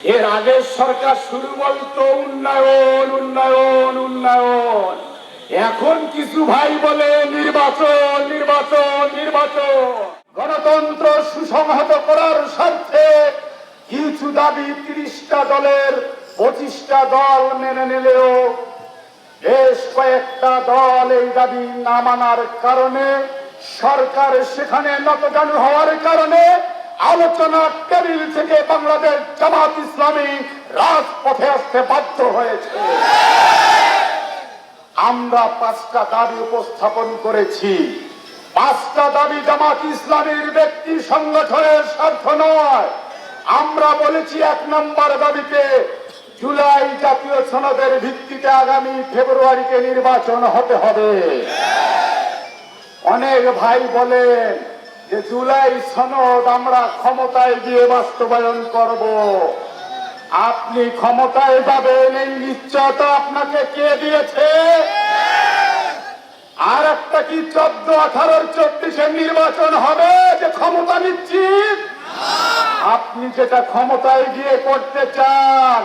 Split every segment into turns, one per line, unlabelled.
এর আগে সরকার শুরু বলতো, উন্নয়ন উন্নয়ন উন্নয়ন। এখন কিছু ভাই বলে, নির্বাচন নির্বাচন নির্বাচন। গণতন্ত্র সুসংহত করার স্বার্থে কিছু দাবি তিরিশটা দলের পঁচিশটা দল মেনে নিলেও বেশ কয়েকটা দল এই দাবি না মানার কারণে সরকার সেখানে নতজানু হওয়ার কারণে আলোচনা টেবিল থেকে বাংলাদেশ জামাত ইসলামী রাজপথে আসতে বাধ্য হয়েছে। আমরা পাঁচটা দাবি উপস্থাপন করেছি। পাঁচটা দাবি জামাত ইসলামীর ব্যক্তি সংগঠনের স্বার্থ নয়। আমরা বলেছি এক নম্বর দাবিতে জুলাই জাতীয় সনদের ভিত্তিতে আগামী ফেব্রুয়ারিতে নির্বাচন হতে হবে। অনেক ভাই বলেন যে জুলাই সনদ আমরা ক্ষমতায় গিয়ে বাস্তবায়ন করব। আপনি ক্ষমতায় যাবেন এই নিশ্চয়তা আপনাকে কে দিয়েছে? আর একটা কি চোদ্দ আঠারোর চব্বিশে নির্বাচন হবে যে ক্ষমতা নিশ্চিত? আপনি যেটা ক্ষমতায় গিয়ে করতে চান,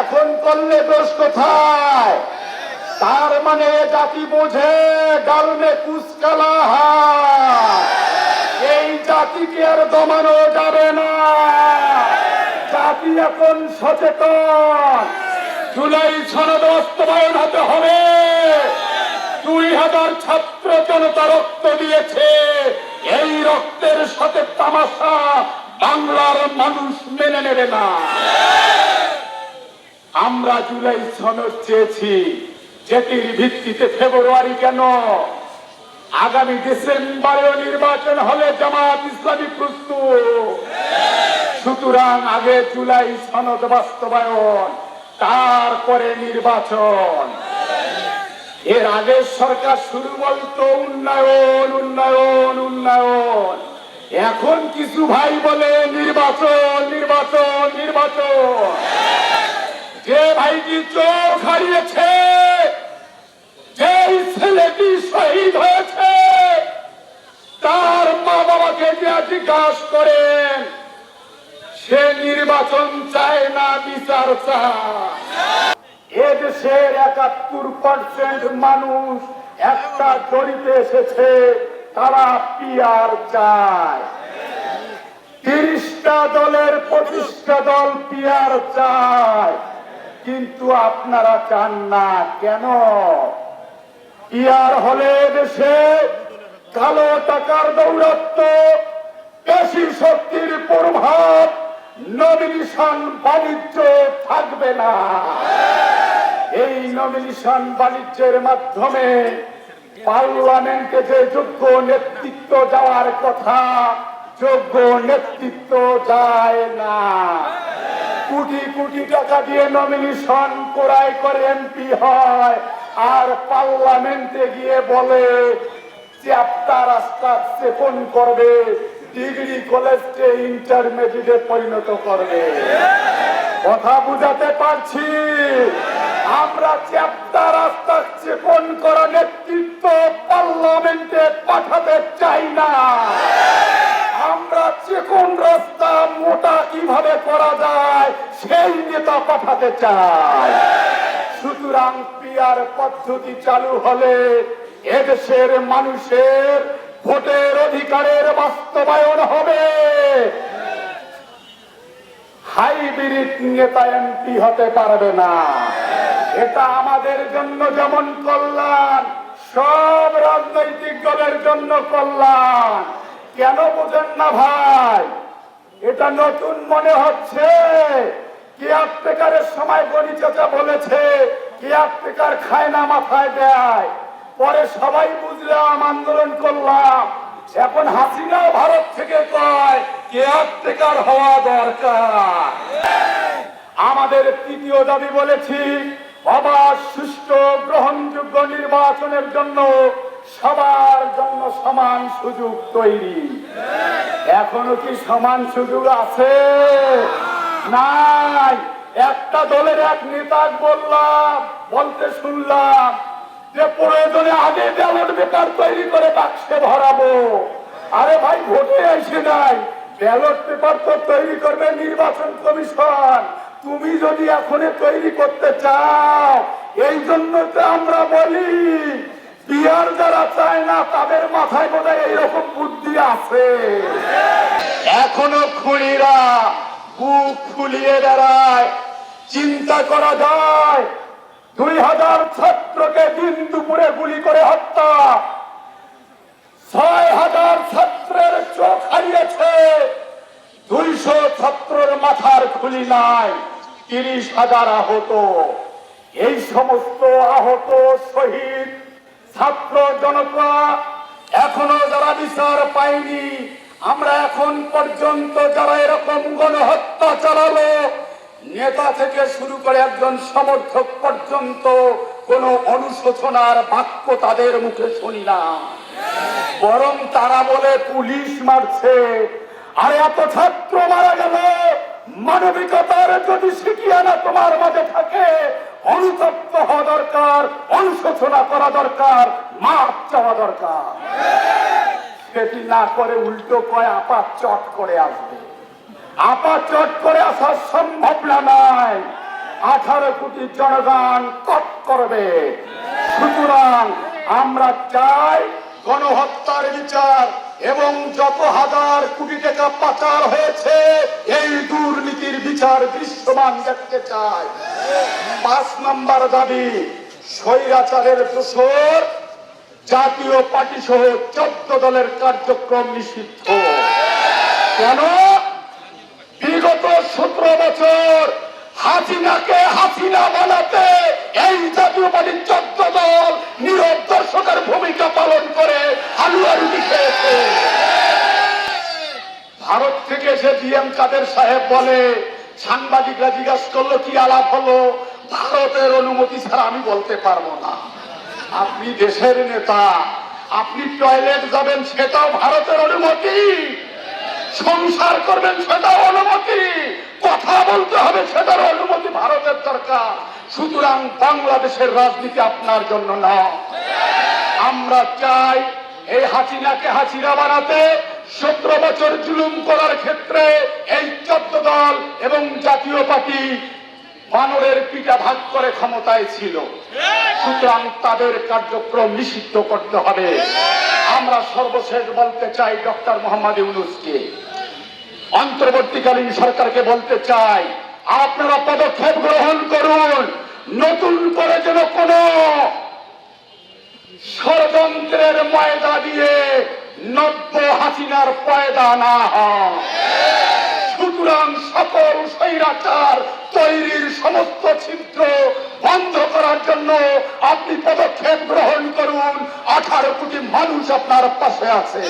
এখন করলে দোষ কোথায়? তার মানে জাতি বোঝে, গালমে কুচকালা হয়। এই জাতিকে আর দমানো যাবে না। জাতি এখন সচেতন। জুলাই সনদ বাস্তবায়ন হতে হবে। দুই হাজার ছাত্র জনতা রক্ত দিয়েছে। এই রক্তের সাথে তামাশা বাংলার মানুষ মেনে নেবে না। আমরা জুলাই সনদ চেয়েছি। যেটির ভিত্তিতে ফেব্রুয়ারি কেন আগামী ডিসেম্বরেও নির্বাচন হলে জামাত ইসলামী প্রস্তুত। সুতরাং আগে জুলাই সনদ বাস্তবায়ন, তারপরে নির্বাচন। এর আগের সরকার শুরু বলতো, উন্নয়ন উন্নয়ন উন্নয়ন। এখন কিছু ভাই বলে, নির্বাচন নির্বাচন নির্বাচন। যে ভাইটি চোখ হারিয়েছে যে ছেলেটি শহীদ তার বাবাকে যে জিজ্ঞাসা করেন, সে নির্বাচন চায় না বিচার চায়। এদেশের একাত্তর পার্সেন্ট মানুষ একটা জড়িতে এসেছে, তারা পিয়ার চায়। তিরিশটা দলের পঁচিশটা দল পিয়ার চায়। কিন্তু আপনারা চান না, কেন? পিয়ার হলে দেশে কালো টাকার দৌরত্ব পেশি শক্তির প্রভাব নমিনেশন বাণিজ্য থাকবে না। এই নমিনেশন বাণিজ্যের মাধ্যমে পার্লামেন্টে যে যোগ্য নেতৃত্ব যাওয়ার কথা, যোগ্য নেতৃত্ব যায় না। কোটি কোটি টাকা দিয়ে নমিনেশন করাই করে এমপি হয়, আর পার্লামেন্টে গিয়ে বলে চ্যাপ্টা রাস্তা স্টেপন করবে, ডিগ্রি কলেজকে ইন্টারমিডিয়েটে পরিণত করবে। কথা বুঝাতে পারছি? আমরা চ্যাপ্টা রাস্তা স্টেপন করা নেতৃত্ব পার্লামেন্টে পাঠাতে চাই না। আমরা চিকন রাস্তা মোটা কীভাবে করা যায়, সেই নেতা পাঠাতে চাই। সুতরাং পিয়ার পদ্ধতি চালু হলে এদেশের মানুষের ভোটের অধিকারের বাস্তবায়ন হবে। হাইব্রিড নেতা এমপি হতে পারবে না। এটা আমাদের জন্য যেমন কল্যাণ, সব রাজনৈতিক দলের জন্য কল্যাণ। কেন বোঝেন না ভাই? এটা নতুন মনে হচ্ছে। কেয়ারটেকারের সময় গণি চাচা বলেছে, কেয়ারটেকার খায় না মাথায় দেয়। পরে সবাই বুঝলাম, আন্দোলন করলাম। এখন হাসিনাও ভারত থেকে কয়, কেয়ারটেকার হওয়া দরকার। আমাদের তৃতীয় দাবি বলেছি, অবাধ, সুষ্ঠু, গ্রহণযোগ্য নির্বাচনের জন্য সবার জন্য সমান সুযোগ তৈরি। এখনও কি সমান সুযোগ আছে? নাই। একটা দলের এক নেতা বললাম, বলতে শুনলাম যে প্রয়োজনে আগে ব্যালট বেকার তৈরি করে বাক্সে ভরাবো। আরে ভাই, ভোটে এসে নাই। ব্যালট পেপার তো তৈরি করবে নির্বাচন কমিশন। তুমি যদি এখনই তৈরি করতে চাও, এই জন্য তো আমরা বলি, বিহার যারা চায় না, তাদের মাথায় বোধহয় এইরকম বুদ্ধি আছে। এখনও খুনিরা বুক ফুলিয়ে দাঁড়ায় চিন্তা করা যায়। দুই হাজার ছাত্রকে দিন দুপুরে গুলি করে হত্যা। ছয় হাজার ছাত্রের চোখ হারিয়েছে। দুইশো ছাত্রের মাথার খুলি নাই। তিরিশ হাজার আহত। এই সমস্ত আহত শহীদ, ছাত্র জনতা এখনও যারা বিচার পায়নি, আমরা এখন পর্যন্ত যারা এরকম গণহত্যা চালালো নেতা থেকে শুরু করে একজন সমর্থক পর্যন্ত কোন অনুশোচনার বাক্য তাদের মুখে শুনি না। বরং তারা বলে, পুলিশ মারছে। আর, এত ছাত্র মারা গেল। মানবিকতার যদি শিখিয়ানা তোমার মাঝে থাকে, অনুতপ্ত হওয়া দরকার, অনুশোচনা করা দরকার মাপ চাওয়া দরকার। সেটি না করে উল্টো কয় আপা চট করে আসবে। আপা চট করে আসার সম্ভাবনা নাই আঠারো কোটি জনগণ কট করবে। সুতরাং আমরা চাই গণহত্যার বিচার এবং যত হাজার কোটি টাকা পাচার হয়েছে, এই দুর্নীতির বিচার দৃশ্যমান দেখতে চাই। পাঁচ নম্বর দাবি, স্বৈরাচারের দোষর জাতীয় পার্টি সহ চোদ্দ দলের কার্যক্রম নিষিদ্ধ। কেন? বিগত সতেরো বছর হাসিনাকে হাসিনা বানাতে এই জাতীয় পার্টির চোদ্দ দল নীরব দর্শকের ভূমিকা পালন করে হালুয়া রুটি খেয়েছে ভারত থেকে এসে ডিএম কাদের সাহেব বলে, সাংবাদিকরা জিজ্ঞাসা করল, কি আলাপ হলো? ভারতের অনুমতি ছাড়া আমি বলতে পারব না। আপনি দেশের নেতা, আপনি টয়লেট যাবেন, সেটাও ভারতের অনুমতি। সংসার করবেন সেটাও অনুমতি। কথা বলতে হবে সেটার অনুমতি ভারতের দরকার। সুতরাং বাংলাদেশের রাজনীতি আপনার জন্য না। আমরা চাই এই হাসিনাকে হাসিনা বানাতে সতেরো বছর জুলুম করার ক্ষেত্রে এই চোদ্দ দল এবং জাতীয় পার্টি বানরের পিঠা ভাগ করে ক্ষমতায় ছিল। সুতরাং তাদের কার্যক্রম নিষিদ্ধ করতে হবে। আমরা সর্বশেষ বলতে চাই ডক্টর মোহাম্মদ ইউনুসকে। অন্তর্বর্তীকালীন সরকারকে বলতে চাই, আপনারা পদক্ষেপ গ্রহণ করুন। নতুন করে যেন কোন ষড়যন্ত্রের ময়দা দিয়ে নব্য হাসিনার পয়দা না হয়। সুতরাং সকল সৈরাচার তৈরির সমস্ত ছিদ্র বন্ধ করার জন্য আপনি পদক্ষেপ গ্রহণ করুন। আঠারো কোটি মানুষ আপনার পাশে আছে।